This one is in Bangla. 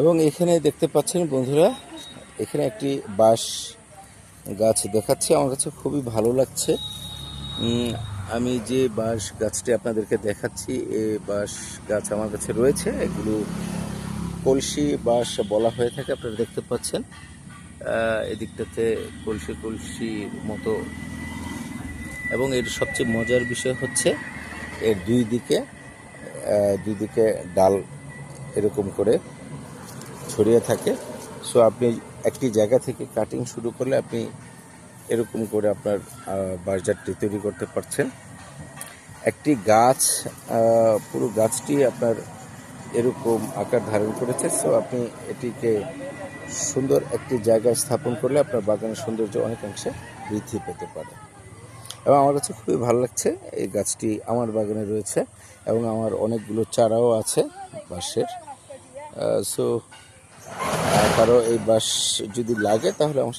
এবং এখানে দেখতে পাচ্ছেন বন্ধুরা, এখানে একটি বাঁশ গাছ দেখাচ্ছি। আমার কাছে খুবই ভালো লাগছে। আমি যে বাঁশ গাছটি আপনাদেরকে দেখাচ্ছি, এ বাঁশ গাছ আমার কাছে রয়েছে। এগুলো কলসি বাঁশ বলা হয়ে থাকে, আপনারা দেখতে পাচ্ছেন। এদিকটাতে কলসি কলসির মতো। এবং এর সবচেয়ে মজার বিষয় হচ্ছে, এর দুই দিকে দুই দিকে ডাল এরকম করে ছড়িয়ে থাকে। সো আপনি একটি জায়গা থেকে কাটিং শুরু করলে আপনি এরকম করে আপনার বাঁশঝাড়টি তৈরি করতে পারছেন। একটি গাছ পুরো গাছটি আপনার এরকম আকার ধারণ করেছে। সো আপনি এটিকে সুন্দর একটি জায়গায় স্থাপন করলে আপনার বাগানের সৌন্দর্য অনেকাংশে বৃদ্ধি পেতে পারে। এবং আমার কাছে খুবই ভালো লাগছে এই গাছটি আমার বাগানে রয়েছে এবং আমার অনেকগুলো চারাও আছে বাঁশের সো কারও এই বাস যদি লাগে তাহলে আমার